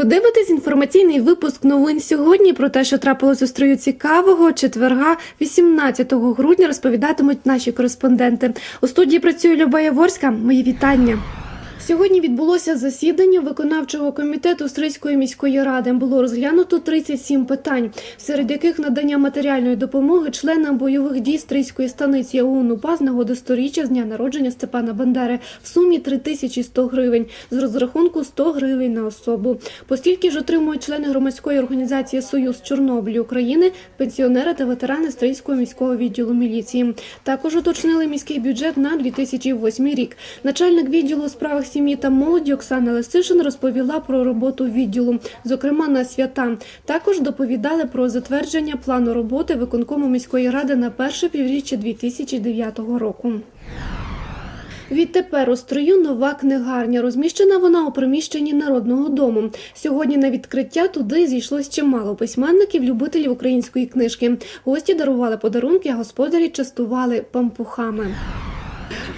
Ви дивитесь інформаційний випуск новин сьогодні про те, що трапилось у строю цікавого. Четверга, 18 грудня, розповідатимуть наші кореспонденти. У студії працює Люба Яворська. Мої вітання. Сьогодні відбулося засідання виконавчого комітету Стрийської міської ради. Було розглянуто 37 питань, серед яких надання матеріальної допомоги членам бойових дій Стрийської станиці ОУН УПА з нагоди сторіччя з дня народження Степана Бандери в сумі 3100 гривень з розрахунку 100 гривень на особу. Постільки ж отримують члени громадської організації Союз Чорнобилю України, пенсіонери та ветерани Стрийського міського відділу міліції. Також уточнили міський бюджет на 2008 рік. Начальник відділу у справах сім'ї та молоді Оксана Лисишин розповіла про роботу відділу, зокрема на свята. Також доповідали про затвердження плану роботи виконкому міської ради на перше півріччя 2009 року. Відтепер у строю нова книгарня. Розміщена вона у приміщенні народного дому. Сьогодні на відкриття туди зійшлось чимало письменників, любителів української книжки. Гості дарували подарунки, а господарі частували пампухами.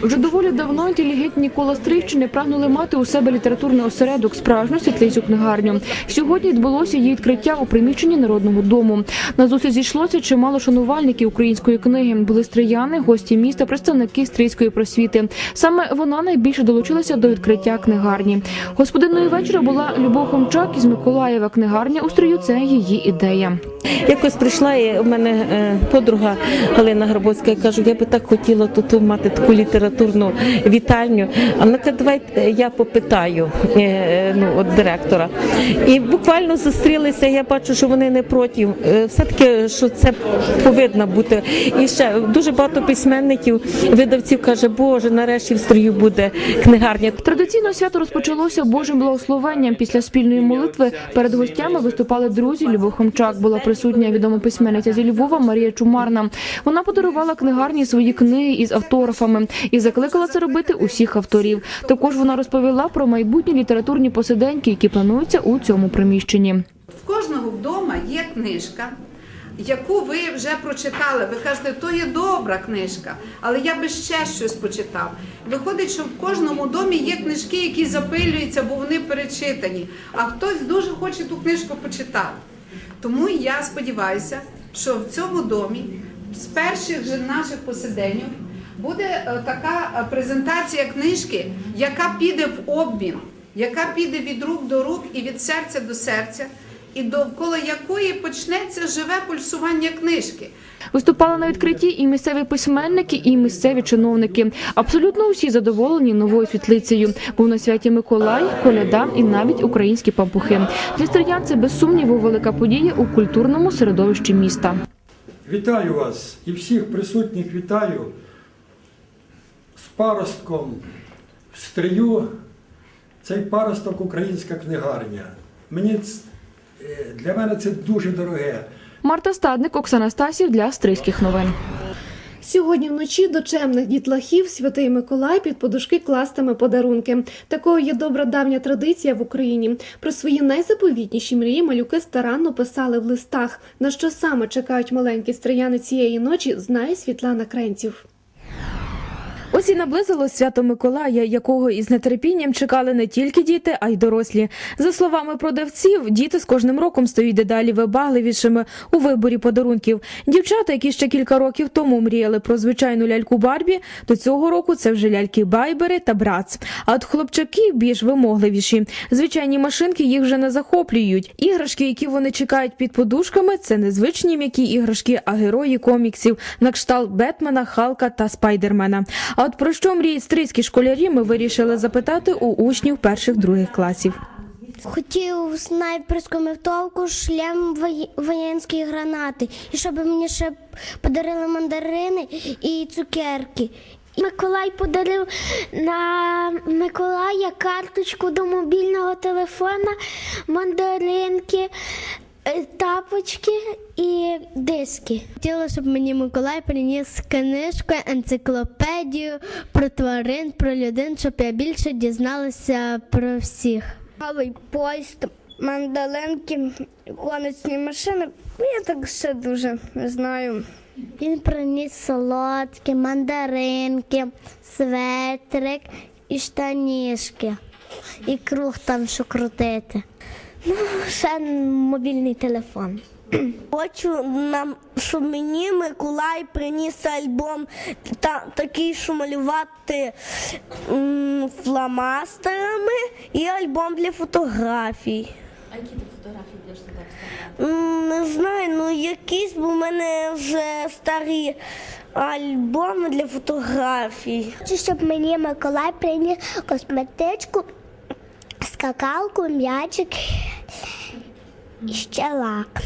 Вже доволі давно інтелігентні кола Стрийщини прагнули мати у себе літературний осередок, справжню світлицю книгарню. Сьогодні відбулося її відкриття у приміщенні народного дому. На зустріч зійшлося чимало шанувальників української книги. Були стрияни, гості міста, представники стрийської просвіти. Саме вона найбільше долучилася до відкриття книгарні. Господиною вечора була Любов Хомчак із Миколаєва. Книгарня у стрию це її ідея. Якось прийшла в мене е, подруга Галина Грабовська, я кажу, я би так хотіла тут мати таку літературну вітальню. А вона каже, давай е, я попитаю е, е, ну, от директора. І буквально зустрілися, я бачу, що вони не проти. Е, Все-таки, що це повинно бути. І ще дуже багато письменників, видавців каже, Боже, нарешті в строю буде книгарня. Традиційно свято розпочалося Божим благословенням. Після спільної молитви перед гостями виступали друзі. Любов Хомчак була присутня відома письменниця зі Львова Марія Чумарна. Вона подарувала книгарні свої книги із автографами і закликала це робити усіх авторів. Також вона розповіла про майбутні літературні посиденьки, які плануються у цьому приміщенні. В кожного вдома є книжка, яку ви вже прочитали. Ви кажете, то є добра книжка, але я би ще щось почитав. Виходить, що в кожному домі є книжки, які запилюються, бо вони перечитані. А хтось дуже хоче ту книжку почитати. Тому я сподіваюся, що в цьому домі з перших же наших посиденьок буде е, така е, презентація книжки, яка піде в обмін, яка піде від рук до рук і від серця до серця, і довкола якої почнеться живе пульсування книжки. Виступали на відкритті і місцеві письменники, і місцеві чиновники. Абсолютно усі задоволені новою світлицею. Був на святі Миколай, коляда і навіть українські пампухи. Для стріян це без сумніву велика подія у культурному середовищі міста. Вітаю вас і всіх присутніх вітаю паростком в стрию. Цей паросток українська книгарня. Мені е, для мене це дуже дороге. Марта Стадник, Оксана Стасів для Стрийських новин. Сьогодні вночі до чемних дітлахів святий Миколай під подушки кластиме подарунки. Такою є добра давня традиція в Україні. Про свої найзаповітніші мрії малюки старанно писали в листах. На що саме чекають маленькі стрияни цієї ночі, знає Світлана Кренців. Ось і наблизилось свято Миколая, якого із нетерпінням чекали не тільки діти, а й дорослі. За словами продавців, діти з кожним роком стають дедалі вибагливішими у виборі подарунків. Дівчата, які ще кілька років тому мріяли про звичайну ляльку Барбі, до цього року це вже ляльки Байбери та Брац. А от хлопчаки більш вимогливіші. Звичайні машинки їх вже не захоплюють. Іграшки, які вони чекають під подушками, це не звичні м'які іграшки, а герої коміксів на кшталт Бетмена, Халка та Спайдермена. А от про що мріють стрийські школярі, ми вирішили запитати у учнів перших других класів. Хотів снайперську винтовку, шлем воє- воєнської гранати. І щоб мені ще подарили мандарини і цукерки. Миколай подарив на Миколая карточку до мобільного телефона, мандаринки, тапочки і диски. Хотіла, щоб мені Миколай приніс книжку, енциклопедію про тварин, про людей, щоб я більше дізналася про всіх. Новий поїзд, мандаленки, гоночні машини. Ну, Я так ще дуже не знаю. Він приніс солодкі, мандаринки, светрик і штанішки. І круг там, що крутити. Ну, ще мобільний телефон. Хочу нам, щоб мені Миколай приніс альбом та, такий, що малювати м, фломастерами і альбом для фотографій. А які ти фотографії будеш Не знаю, ну якісь, бо в мене вже старі альбоми для фотографій. Хочу, щоб мені Миколай приніс косметичку, скакалку, м'ячик і ще лак.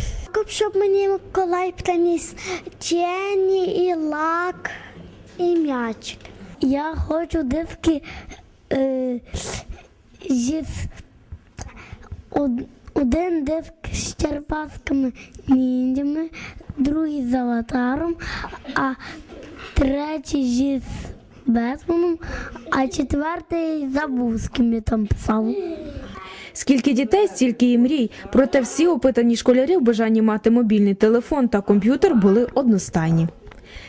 Щоб мені Миколай приніс чені і лак і м'ячик. Я хочу диски е, зі один диск з черпасками ніндями, другий з аватаром, а третій зі Бетменом, а четвертий забув, з ким я там писав. Скільки дітей, стільки і мрій. Проте всі опитані школярі в бажанні мати мобільний телефон та комп'ютер були одностайні.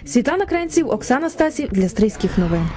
Світлана Кренців, Оксана Стасів для Стрийських новин.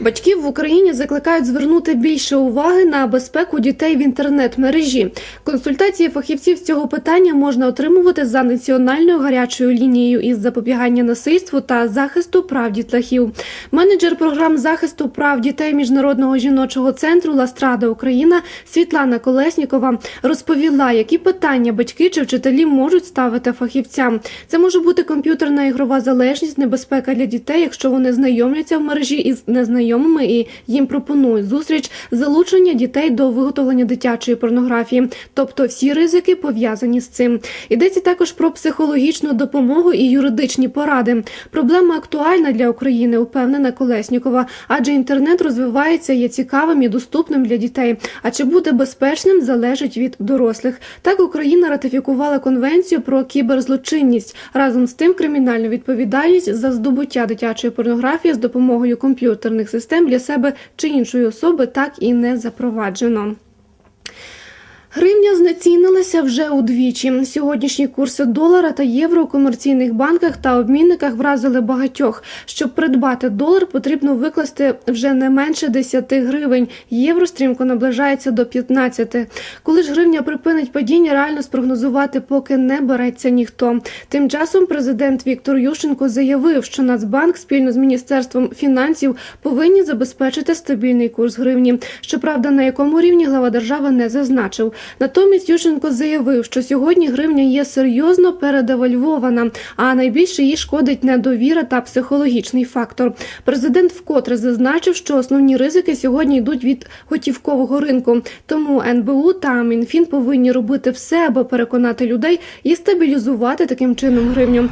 Батьків в Україні закликають звернути більше уваги на безпеку дітей в інтернет-мережі. Консультації фахівців з цього питання можна отримувати за національною гарячою лінією із запобігання насильству та захисту прав дітлахів. Менеджер програм захисту прав дітей міжнародного жіночого центру Ластрада Україна Світлана Колеснікова розповіла, які питання батьки чи вчителі можуть ставити фахівцям. Це може бути комп'ютерна ігрова залежність, небезпека для дітей, якщо вони знайомляться в мережі із незнайомими і їм пропонують зустріч, залучення дітей до виготовлення дитячої порнографії, тобто всі ризики пов'язані з цим. Йдеться також про психологічну допомогу і юридичні поради. Проблема актуальна для України, упевнена Колеснікова, адже інтернет розвивається, є цікавим і доступним для дітей. А чи буде безпечним, залежить від дорослих. Так Україна ратифікувала конвенцію про кіберзлочинність. Разом з тим, кримінальну відповідальність за здобуття дитячої порнографії з допомогою комп'ютерних систем для себе чи іншої особи так і не запроваджено. Гривня знецінилася вже удвічі. Сьогоднішні курси долара та євро у комерційних банках та обмінниках вразили багатьох. Щоб придбати долар, потрібно викласти вже не менше 10 гривень. Євро стрімко наближається до 15. Коли ж гривня припинить падіння, реально спрогнозувати поки не береться ніхто. Тим часом президент Віктор Ющенко заявив, що Нацбанк спільно з міністерством фінансів повинні забезпечити стабільний курс гривні. Щоправда, на якому рівні глава держави не зазначив. Натомість Ющенко заявив, що сьогодні гривня є серйозно передевальвована, а найбільше їй шкодить недовіра та психологічний фактор. Президент вкотре зазначив, що основні ризики сьогодні йдуть від готівкового ринку. Тому НБУ та Мінфін повинні робити все, аби переконати людей і стабілізувати таким чином гривню.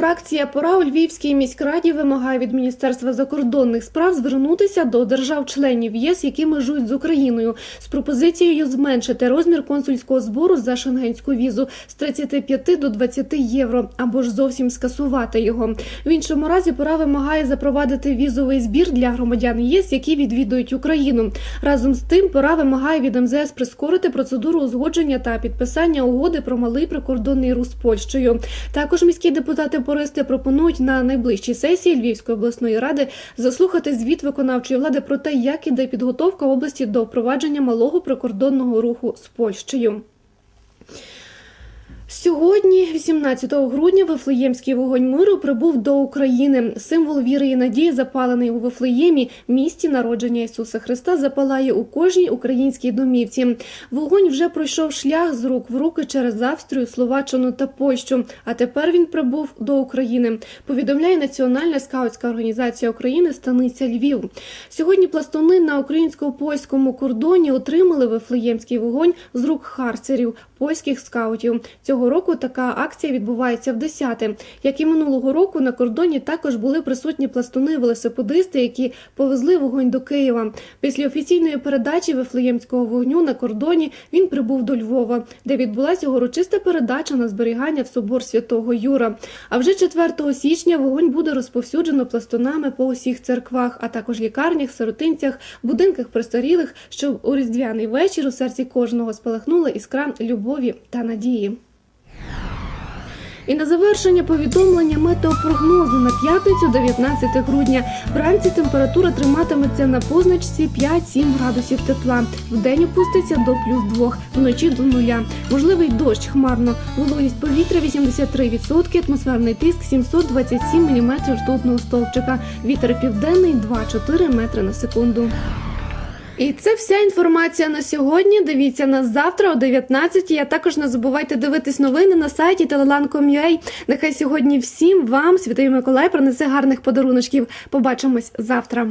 Фракція «Пора» у Львівській міськраді вимагає від Міністерства закордонних справ звернутися до держав-членів ЄС, які межують з Україною, з пропозицією зменшити розмір консульського збору за шенгенську візу з 35 до 20 євро або ж зовсім скасувати його. В іншому разі «Пора» вимагає запровадити візовий збір для громадян ЄС, які відвідують Україну. Разом з тим «Пора» вимагає від МЗС прискорити процедуру узгодження та підписання угоди про малий прикордонний рух з Польщею. Також міські депутати Пористи пропонують на найближчій сесії Львівської обласної ради заслухати звіт виконавчої влади про те, як іде підготовка області до впровадження малого прикордонного руху з Польщею. Сьогодні, 18 грудня, Вифлеємський вогонь миру прибув до України. Символ віри і надії, запалений у Вифлеємі, місті народження Ісуса Христа, запалає у кожній українській домівці. Вогонь вже пройшов шлях з рук в руки через Австрію, Словаччину та Польщу. А тепер він прибув до України. Повідомляє Національна скаутська організація України Станиця Львів. Сьогодні пластуни на українсько-польському кордоні отримали Вифлеємський вогонь з рук харцерів, польських скаутів. Цього року така акція відбувається в десяте. Як і минулого року, на кордоні також були присутні пластуни-велосипедисти, які повезли вогонь до Києва. Після офіційної передачі Вифлеємського вогню на кордоні він прибув до Львова, де відбулася урочиста передача на зберігання в собор святого Юра. А вже 4 січня вогонь буде розповсюджено пластунами по усіх церквах, а також лікарнях, сиротинцях, будинках престарілих, щоб у різдвяний вечір у серці кожного спалахнула іскра любові та надії. І на завершення повідомлення метеопрогнозу на п'ятницю 19 грудня. Вранці температура триматиметься на позначці 5-7 градусів тепла. Вдень опуститься до плюс 2, вночі до нуля. Можливий дощ хмарно. Вологість повітря 83%, атмосферний тиск 727 мм ртутного стовпчика. Вітер південний 2-4 метри на секунду. І це вся інформація на сьогодні. Дивіться нас завтра о 19 А також не забувайте дивитись новини на сайті telelan.com.ua. Нехай сьогодні всім вам Святий Миколай принесе гарних подаруночків. Побачимось завтра.